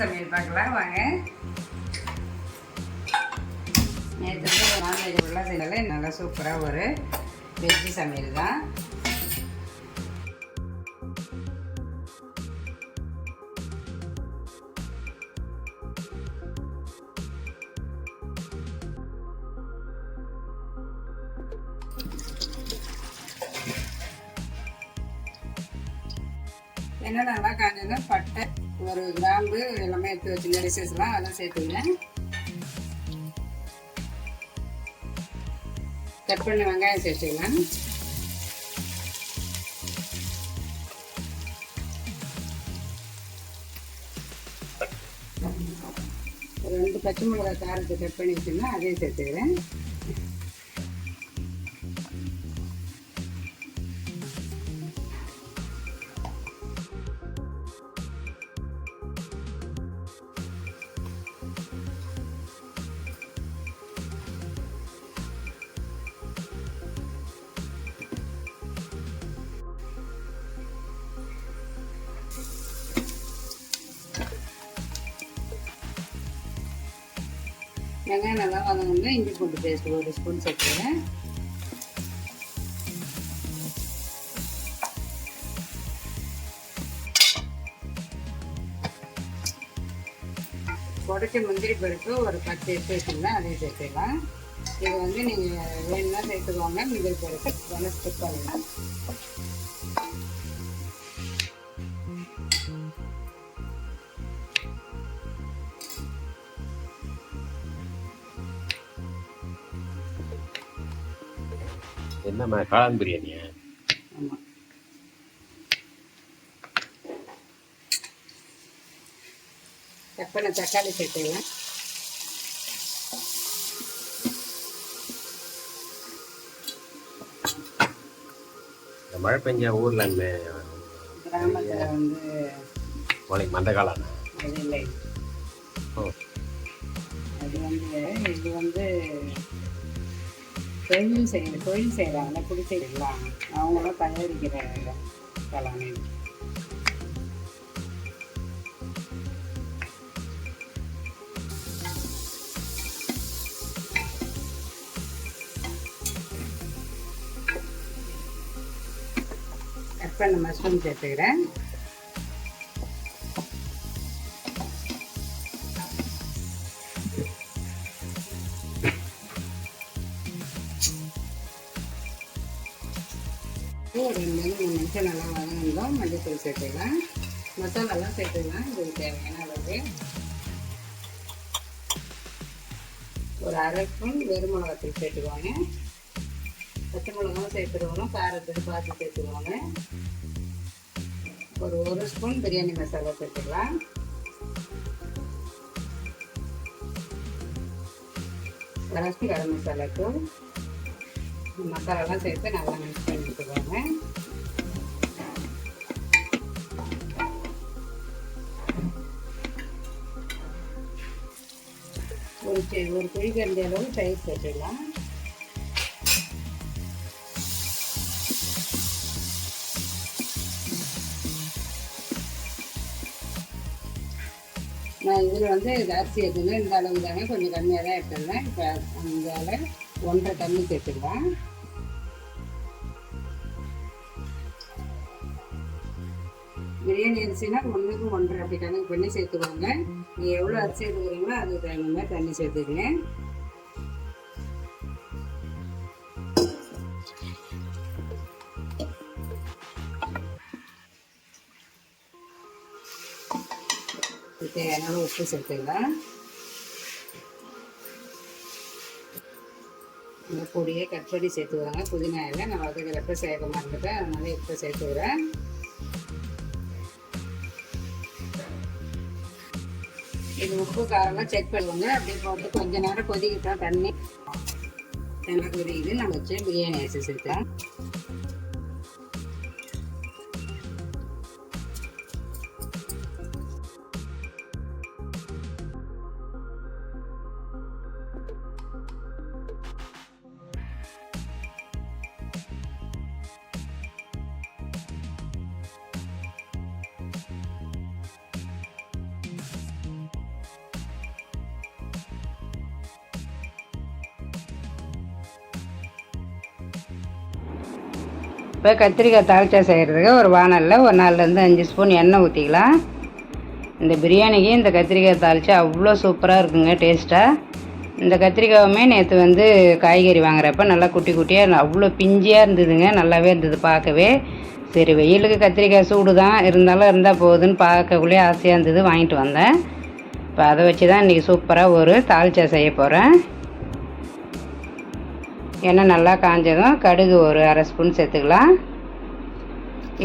சமையல் பார்க்கலாம் வாங்க. நேற்று வந்து நான்வெஜ் ஃபுல்லாக செய்யல நல்லா சூப்பராக ஒரு வெஜ்ஜு சமையல் தான். என்ன நல்லா காஞ்சதுன்னா பட்டை ஒரு கிராம்பு எல்லாமே எடுத்து வச்சு ரிசஸ்லாம் அதெல்லாம் சேர்த்துக்கிறேன் கட் பண்ண வெங்காயம் சேர்த்துக்கலாம். ஒரு ரெண்டு பச்சை மிளகாய் காரத்தை கட் பண்ணி வச்சுருந்தா அதையும் சேர்த்துக்கிறேன். வெங்காயம் நல்லா வதங்கணும்னா இஞ்சி பூண்டு பேஸ்ட் ஒரு ஸ்பூன் சேர்த்துக்கிறேன். உடச்ச முந்திரி பருப்பு ஒரு பத்து எடுத்து வச்சுருந்தேன் அதையும் சேர்த்துக்கலாம். இது வந்து நீங்கள் வேணும்னா சேர்த்துக்கோங்க. முந்திரி பருப்பு நல்லா ஸ்கிப் பண்ணலாம். என்னம்மா காளான் பிரியாணியா? ஆமாம் கட் பண்ண தக்காளி சேர்த்துக்கலாம் இந்த மழை பெஞ்ச ஊர்ல கிராமத்தில் வந்து உனக்கு மந்த காளானா? அது இல்லை அது வந்து இது வந்து தொழில் செய்யணும் தொழில் செய்கிறாங்கள குடிசைகள்லாம் அவங்களாம் தயாரிக்கிற கலாணி. கட் பண்ண மஷ்ரூம் சேர்த்துக்கிறேன். ஒரு ரெண்டு மூணு நிமிஷம் நல்லா வதங்கணும் மஞ்சள் சேர்த்துக்கலாம். மசாலாலாம் சேர்த்துக்கலாம். இதுக்கு தேவையான அளவு. ஒரு அரை ஸ்பூன் வெறும் மிளகாத்தூள் சேர்த்துக்குவாங்க பச்சை மிளகாவும் சேர்த்துருவோம் காரத்துக்கு பார்த்து சேர்த்துக்குவாங்க ஒரு ஒரு ஸ்பூன் பிரியாணி மசாலா சேர்த்துக்கலாம். அரை கரம் மசாலா தூள். மசாலாலாம் சேர்த்து நல்லா மிக்ஸ் பண்ணி விட்டுக்கோங்க ஒரு ஒரு குழிக்கரண்டி அளவு தயிர் போட்டுடலாம். நான் இதில் வந்து ஜாஸ்தி எடுத்துங்க இந்த அளவு தாங்க கொஞ்சம் கம்மியாக தான் எடுத்துருந்தேன் இப்போ அந்த ஒன்றரை தண்ணி சேர்த்துக்கலாம். பிரியாணி அரிசினா ஒன்றுக்கு ஒன்றரை அப்படி கணக்கு பண்ணி சேர்த்துக்கோங்க. நீங்கள் எவ்வளோ அரிசி எடுத்துக்கிறீங்களோ அதுக்கு தகுந்த மாதிரி தண்ணி சேர்த்துக்கங்க. தேவையான உப்பு சேர்த்துக்கலாம். இந்த பொடியை கட் பண்ணி சேர்த்துக்கிறாங்க புதினா இல்லை நான் வதக்கிறப்ப சேர்க்க மாட்டேன் அதனால இப்போ சேர்த்துக்கிறேன். இது உப்பு காரம்லாம் செக் பண்ணுவோங்க. அப்படியே போட்டு கொஞ்ச நேரம் கொதிக்கிட்டோம் தண்ணி. நல்லா கொதிக்குது நம்ம வச்சு பிரியாணி அரிசி சேர்த்தேன் இப்போ கத்திரிக்காய் தாளிச்சா செய்கிறதுக்கு ஒரு வானலில் ஒரு நாலுலேருந்து அஞ்சு ஸ்பூன் எண்ணெய் ஊற்றிக்கலாம் இந்த பிரியாணிக்கு இந்த கத்திரிக்காய் தாளிச்சா அவ்வளோ சூப்பராக இருக்குங்க டேஸ்ட்டாக இந்த கத்திரிக்காயுமே நேற்று வந்து காய்கறி வாங்குறப்ப நல்லா குட்டி குட்டியாக அவ்வளோ பிஞ்சியாக இருந்ததுங்க நல்லாவே இருந்தது பார்க்கவே. சரி வெயிலுக்கு கத்திரிக்காய் சூடு தான். இருந்தாலும் இருந்தால் போகுதுன்னு பார்க்கக்குள்ளே ஆசையாக இருந்தது வாங்கிட்டு வந்தேன். இப்போ அதை வச்சு தான் இன்றைக்கி சூப்பராக ஒரு தாளிச்சா செய்ய போகிறேன் எண்ணெய் நல்லா காஞ்சதும் கடுகு ஒரு அரை ஸ்பூன் சேர்த்துக்கலாம்.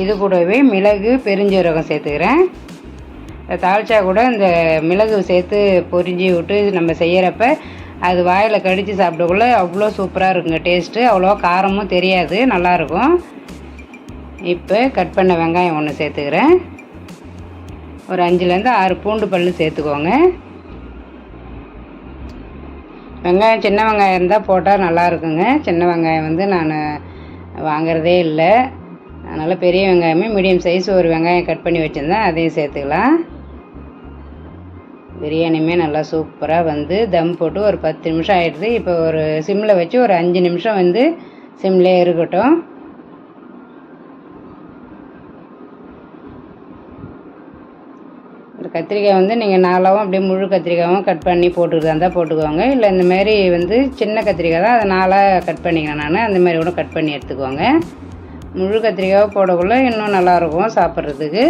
இது கூடவே மிளகு பெருஞ்சீரகம் சேர்த்துக்கிறேன். இந்த தாளிச்சா கூட இந்த மிளகு சேர்த்து பொரிஞ்சு விட்டு நம்ம செய்கிறப்ப அது வாயில் கடித்து சாப்பிடக்குள்ள அவ்வளோ சூப்பராக இருக்குங்க. டேஸ்ட்டு அவ்வளோ காரமும் தெரியாது நல்லாயிருக்கும். இப்போ கட் பண்ண வெங்காயம் ஒன்று சேர்த்துக்கிறேன். ஒரு அஞ்சுலேருந்து ஆறு பூண்டு பல் சேர்த்துக்கோங்க. வெங்காயம் சின்ன வெங்காயம் இருந்தால் போட்டால் நல்லா இருக்குங்க. சின்ன வெங்காயம் வந்து நான் வாங்குறதே இல்லை. அதனால் பெரிய வெங்காயமே மீடியம் சைஸ் ஒரு வெங்காயம் கட் பண்ணி வச்சுருந்தேன் அதையும் சேர்த்துக்கலாம். பிரியாணியுமே நல்லா சூப்பராக வந்து தம் போட்டு ஒரு பத்து நிமிஷம் ஆகிடுது இப்போ ஒரு சிம்மில் வச்சு ஒரு அஞ்சு நிமிஷம் வந்து சிம்லேயே இருக்கட்டும். கத்திரிக்காய் வந்து நீங்கள் நாலாவும் அப்படியே முழு கத்திரிக்காயும் கட் பண்ணி போட்டுக்கிறதா இருந்தால் போட்டுக்கோங்க இல்லை இந்த மாதிரி வந்து சின்ன கத்திரிக்காய் தான் அதை நாளாக கட் பண்ணிக்கிறேன் நான். அந்த மாதிரி கூட கட் பண்ணி எடுத்துக்கோங்க முழு கத்திரிக்காவை போடக்குள்ள இன்னும் நல்லாயிருக்கும் சாப்பிட்றதுக்கு.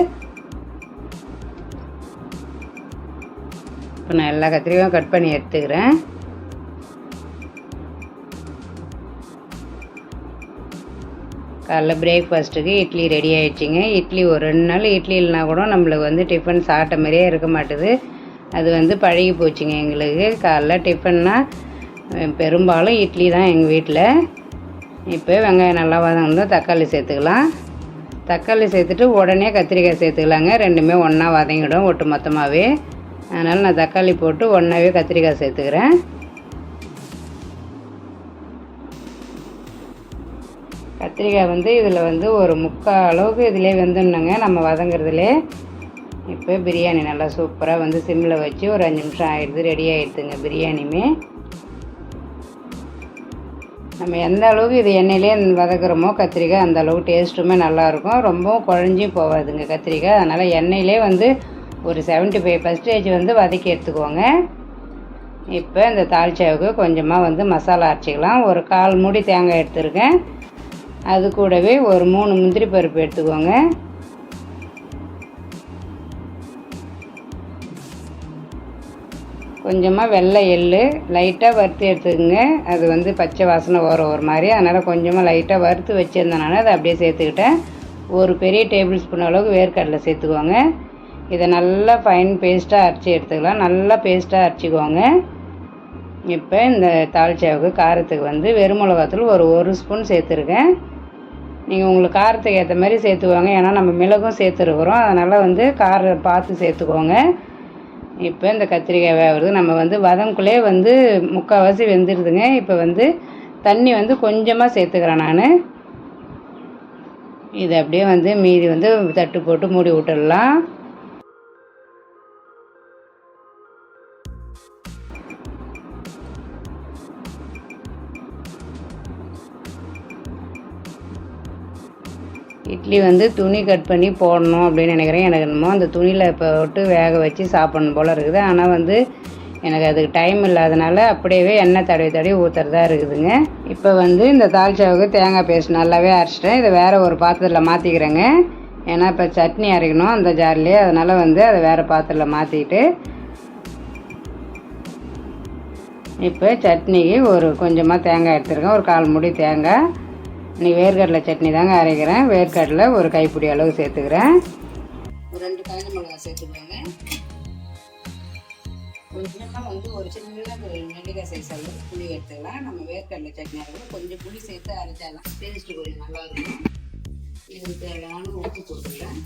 இப்போ நான் எல்லா கத்திரிக்காயும் கட் பண்ணி எடுத்துக்கிறேன். காலைல பிரேக்ஃபாஸ்ட்டுக்கு இட்லி ரெடி ஆகிடுச்சிங்க இட்லி ஒரு ரெண்டு நாள் இட்லி இல்லைனா கூட நம்மளுக்கு வந்து டிஃபன் சாப்பிட்ட மாதிரியே இருக்க மாட்டுது. அது வந்து பழகி போச்சுங்க எங்களுக்கு. காலைல டிஃபன்னால் பெரும்பாலும் இட்லி தான் எங்கள் வீட்டில் இப்போ வெங்காயம் நல்லா வதங்கணும் தக்காளி சேர்த்துக்கலாம். தக்காளி சேர்த்துட்டு உடனே கத்திரிக்காய் சேர்த்துக்கலாங்க. ரெண்டுமே ஒன்றா வதங்கிடும் ஒட்டு மொத்தமாகவே அதனால் நான் தக்காளி போட்டு ஒன்றாவே கத்திரிக்காய் சேர்த்துக்கிறேன். கத்திரிக்காய் வந்து இதில் வந்து ஒரு முக்கால் அளவுக்கு இதிலே வெந்துடணுங்க. நம்ம வதங்குறதுலே இப்போ பிரியாணி நல்லா சூப்பராக வந்து சிம்மில் வச்சு ஒரு அஞ்சு நிமிஷம் ஆயிடுது ரெடி ஆகிடுதுங்க பிரியாணியுமே. நம்ம எந்த அளவுக்கு இது எண்ணெயிலே வதக்குறோமோ கத்திரிக்காய் அந்த அளவுக்கு டேஸ்ட்டுமே நல்லாயிருக்கும். ரொம்பவும் குழஞ்சியும் போகாதுங்க கத்திரிக்காய். அதனால் எண்ணெயிலே வந்து ஒரு 75% ஃபைவ் பர்சன்டேஜ் வந்து வதக்கி எடுத்துக்கோங்க. இப்போ இந்த தாளிச்சாவுக்கு கொஞ்சமாக வந்து மசாலா அரைச்சிக்கலாம். ஒரு கால் மூடி தேங்காய் எடுத்துருக்கேன். அது கூடவே ஒரு மூணு முந்திரி பருப்பு எடுத்துக்கோங்க. கொஞ்சமாக வெள்ளை எள்ளு லைட்டாக வறுத்து எடுத்துக்கோங்க. அது வந்து பச்சை வாசனை வரும் ஒரு மாதிரி. அதனால் கொஞ்சமாக லைட்டாக வறுத்து வச்சுருந்தனால அதை அப்படியே சேர்த்துக்கிட்டேன். ஒரு பெரிய டேபிள் ஸ்பூன் அளவுக்கு வேர்க்கடலை சேர்த்துக்கோங்க. இதை நல்லா ஃபைன் பேஸ்ட்டாக அரைச்சி எடுத்துக்கலாம். நல்லா பேஸ்ட்டாக அரைச்சிக்கோங்க. இப்போ இந்த தாளிச்சாவுக்கு காரத்துக்கு வந்து வெறும் மிளகாத்தூள் ஒரு ஒரு ஸ்பூன் சேர்த்துருக்கேன். நீங்கள் உங்களுக்கு காரத்துக்கு ஏற்ற மாதிரி சேர்த்துக்கோங்க. ஏன்னா நம்ம மிளகும் சேர்த்துருக்குறோம். அதனால் வந்து காரம் பார்த்து சேர்த்துக்கோங்க. இப்போ இந்த கத்திரிக்காய் வேகிறது நம்ம வந்து வதங்குள்ளே வந்து முக்கால்வாசி வெந்துடுதுங்க இப்போ வந்து தண்ணி வந்து கொஞ்சமாக சேர்த்துக்கிறேன் நான். இதை அப்படியே வந்து மீதி வந்து தட்டு போட்டு மூடி விட்டுடலாம். இட்லி வந்து துணி கட் பண்ணி போடணும் அப்படின்னு நினைக்கிறேன். எனக்கு என்னமோ அந்த துணியில் போட்டு வேக வச்சு சாப்பிடணும் போல் இருக்குது. ஆனால் வந்து எனக்கு அதுக்கு டைம் இல்லாதனால அப்படியே எண்ணெய் தடவி தடவி ஊற்றுறதா இருக்குதுங்க. இப்போ வந்து இந்த தால்ச்சாவுக்கு தேங்காய் பேஸ்ட் நல்லாவே அரைச்சிட்டேன். இதை வேறு ஒரு பாத்திரத்தில் மாற்றிக்கிறேங்க ஏன்னா இப்போ சட்னி அரைக்கணும் அந்த ஜார்லேயே. அதனால் வந்து அதை வேறு பாத்திரத்தில் மாற்றிக்கிட்டு இப்போ சட்னிக்கு ஒரு கொஞ்சமாக தேங்காய் எடுத்துருக்கேன். ஒரு கால் முடி தேங்காய். நீ வேர்க்கடலை சட்னி தாங்க அரைக்கிறேன். வேர்க்கடலை ஒரு கைப்பிடி அளவு சேர்த்துக்கிறேன். ஒரு ரெண்டு காய்ந்த மிளகா சேர்த்துக்கோங்க. கொஞ்சமாக வந்து ஒரு சின்ன நெல்லிக்காய் சைஸ் அளவு புளி எடுத்துக்கலாம். நம்ம வேர்க்கடலை சட்னி அளவு கொஞ்சம் புளி சேர்த்து அரைச்சாலாம் டேஸ்ட்டு கொஞ்சம் நல்லா இருக்கும். இதுக்கு தேவையான உப்பு போட்டுக்கலாம்.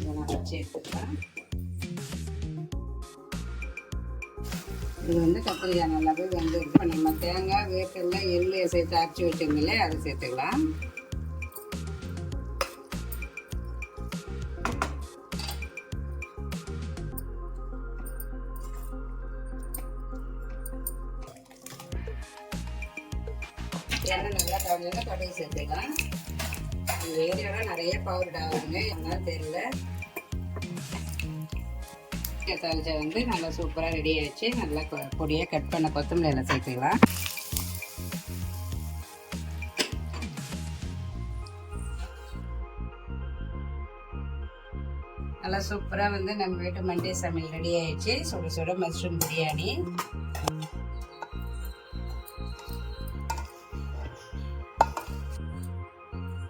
இதை நான் சேர்த்துக்கலாம் இது வந்து கத்திரிக்காய் நல்லாவே வெந்துருக்கு இப்போ நம்ம தேங்காய் வேப்பெல்லாம் எள்ளு சேர்த்து அரைச்சி வச்சிருந்தோம்லே அதை சேர்த்துக்கலாம். எண்ணெய் நல்லா காஞ்சோன்னா கடுகு சேர்த்துக்கலாம். இந்த ஏரியாவில் நிறைய பவர் ஆகுங்க என்ன தெரியல. தாளிச்சா வந்து நல்லா சூப்பராக ரெடி ஆகிடுச்சு நல்லா கொ- பொடியாக கட் பண்ண கொத்தமல்லி எல்லாம் சேர்த்துக்கலாம். நல்லா சூப்பராக வந்து நம்ம வீட்டு மண்டே சமையல் ரெடி ஆயிடுச்சு. சுட சுட மஷ்ரூம் பிரியாணி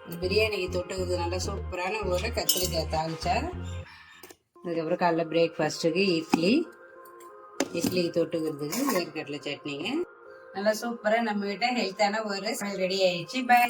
இந்த பிரியாணிக்கு தொட்டுக்கிறது நல்லா சூப்பரான ஒரு கத்திரிக்காய் தாளிச்சா அதுக்கப்புறம் காலைல பிரேக்ஃபாஸ்ட்டுக்கு இட்லி. இட்லி தொட்டுக்கிறதுக்கு வேர்க்கடலை சட்னிங்க. நல்லா சூப்பராக நம்மகிட்ட ஹெல்த்தான ஒரு ரெடி ஆயிடுச்சு. பை